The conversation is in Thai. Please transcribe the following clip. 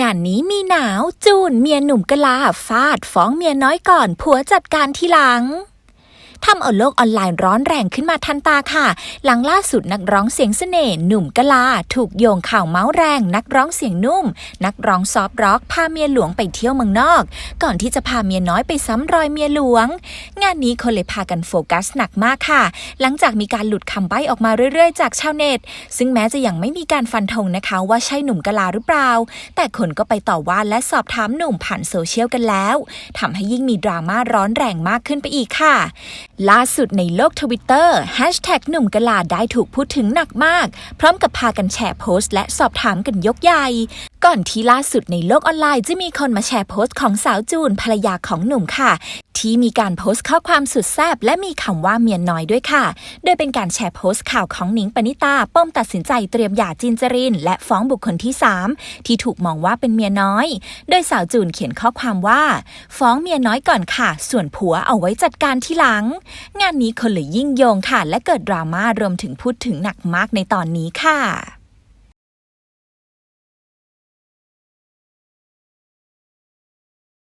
งานนี้มีหนาวจูนเมียหนุ่มกะลาฟาดฟ้องเมียน้อยก่อนผัวจัดการทีหลังำเอาโลกออนไลน์ร้อนแรงขึ้นมาทันตาค่ะ หลังล่าสุดนักร้องเสียงเสน่ห์หนุ่มกะลา ถูกโยงข่าวเมาส์แรง นักร้องเสียงนุ่ม นักร้องซอฟต์ร็อกพาเมียหลวงไปเที่ยวเมืองนอก ก่อนที่จะพาเมียน้อยไปซ้ำรอยเมียหลวง งานนี้คนเลยพากันโฟกัสหนักมากค่ะ หลังจากมีการหลุดคำใบ้ออกมาเรื่อยๆ จากชาวเน็ต ซึ่งแม้จะยังไม่มีการฟันธงนะคะว่าใช่หนุ่มกะลาหรือเปล่า แต่คนก็ไปต่อว่าและสอบถามหนุ่มผ่านโซเชียลกันแล้วทำให้ยิ่งมีดราม่าร้อนแรงมากขึ้นไปอีกค่ะล่าสุดในโลกทวิตเตอร์แฮชแท็กหนุ่มกะลาได้ถูกพูดถึงหนักมาก พร้อมกับพากันแชร์โพสต์และสอบถามกันยกใหญ่ ก่อนที่ล่าสุดในโลกออนไลน์จะมีคนมาแชร์โพสต์ของสาวจูนภรรยาของหนุ่มค่ะ ที่มีการโพสต์ข้อความสุดแซบและมีคำว่าเมียน้อยด้วยค่ะ โดยเป็นการแชร์โพสต์ข่าวของหนิงปณิตาป้อมตัดสินใจเตรียมหย่าจินจริน และฟ้องบุคคลที่ 3 ที่ถูกมองว่าเป็นเมียน้อย โดยสาวจูนเขียนข้อความว่า ฟ้องเมียน้อยก่อนค่ะ ส่วนผัวเอาไว้จัดการที่หลัง งานนี้คนเลยยิ่งโยงค่ะ และเกิดดราม่ารวมถึงพูดถึงหนักมากในตอนนี้ค่ะ